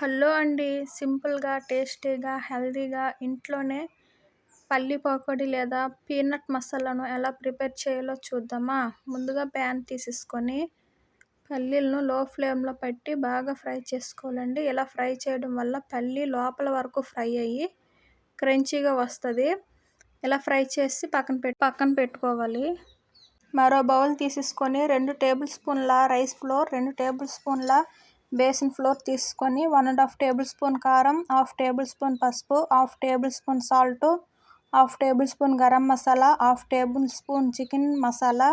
Hello అండి. సింపుల్గా టేస్టీగా హెల్తీగా ఇంట్లోనే పల్లి పకోడీ లేదా పీనట్ మసాలాను ఎలా ప్రిపేర్ చేయాలో చూద్దామా? ముందుగా ప్యాన్ తీసేసుకొని పల్లీలను లో ఫ్లేమ్లో పెట్టి బాగా ఫ్రై చేసుకోవాలండి. ఇలా ఫ్రై చేయడం వల్ల పల్లి లోపల వరకు ఫ్రై అయ్యి క్రంచీగా వస్తుంది. ఇలా ఫ్రై చేసి పక్కన పెట్టి పక్కన పెట్టుకోవాలి. మరో బౌల్ తీసేసుకొని రెండు టేబుల్ స్పూన్ల రైస్ ఫ్లోర్ రెండు టేబుల్ స్పూన్ల బేసిన్ ఫ్లోర్ తీసుకొని one and half table spoon కారం హాఫ్ టేబుల్ స్పూన్ పసుపు half table spoon salt half table spoon garam masala half table spoon chicken masala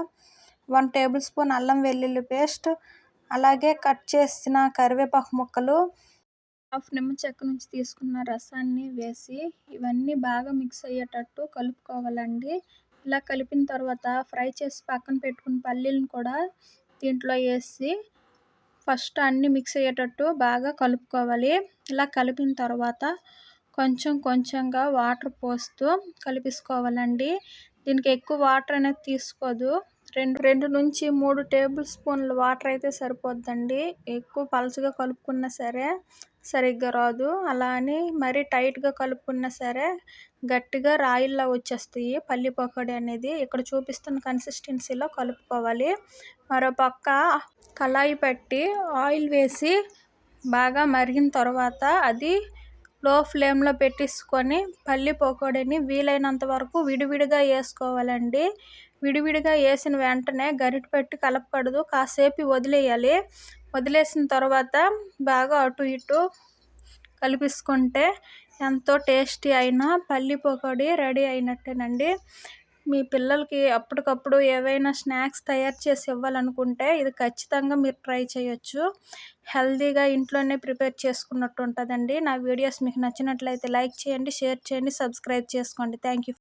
one table spoon అల్లం వెల్లుల్లి పేస్ట్. అలాగే cut చేసిన కరివేపాకు ముక్కలు హాఫ్ నిమ్మ చెక్క నుంచి తీసుకున్న రసాన్ని వేసి ఇవన్నీ బాగా మిక్స్ అయ్యేటట్టు కలుపుకోవాలండి. ఇలా కలిపిన తర్వాత ఫ్రై చేసి పక్కన పెట్టుకున్న పల్లీలను కూడా దీంట్లో వేసి ఫస్ట్ అన్నీ మిక్స్ అయ్యేటట్టు బాగా కలుపుకోవాలి. ఇలా కలిపిన తర్వాత కొంచెం కొంచెంగా వాటర్ పోస్తూ కలిపిసుకోవాలండి. దీనికి ఎక్కువ వాటర్ అనేది తీసుకోదు. రెండు రెండు నుంచి మూడు టేబుల్ స్పూన్ల వాటర్ అయితే సరిపోద్దండి. ఎక్కువ పలచగా కలుపుకున్నా సరే సరిగ్గా రాదు. అలా అని మరీ టైట్గా కలుపుకున్నా సరే గట్టిగా రాయిల్లా వచ్చేస్తాయి. పల్లి పకోడీ అనేది ఇక్కడ చూపిస్తున్న కన్సిస్టెన్సీలో కలుపుకోవాలి. మరో పక్క కళాయి పెట్టి ఆయిల్ వేసి బాగా మరిగిన తర్వాత అది లో ఫ్లేమ్లో పెట్టేసుకొని పల్లి పకోడీని వీలైనంత వరకు విడివిడిగా వేసుకోవాలండి. విడివిడిగా వేసిన వెంటనే గరిటె పెట్టి కలపకూడదు. కాసేపు వదిలేయాలి. వదిలేసిన తర్వాత బాగా అటు ఇటు కలిపిసుకుంటే ఎంతో టేస్టీ అయిన పల్లి పకోడీ రెడీ అయినట్టేనండి. మీ పిల్లలకి అప్పటికప్పుడు ఏవైనా స్నాక్స్ తయారు చేసి ఇవ్వాలనుకుంటే ఇది ఖచ్చితంగా మీరు ట్రై చేయొచ్చు. హెల్తీగా ఇంట్లోనే ప్రిపేర్ చేసుకున్నట్టు ఉంటుందండి. నా వీడియోస్ మీకు నచ్చినట్లయితే లైక్ చేయండి షేర్ చేయండి సబ్స్క్రైబ్ చేసుకోండి. Thank you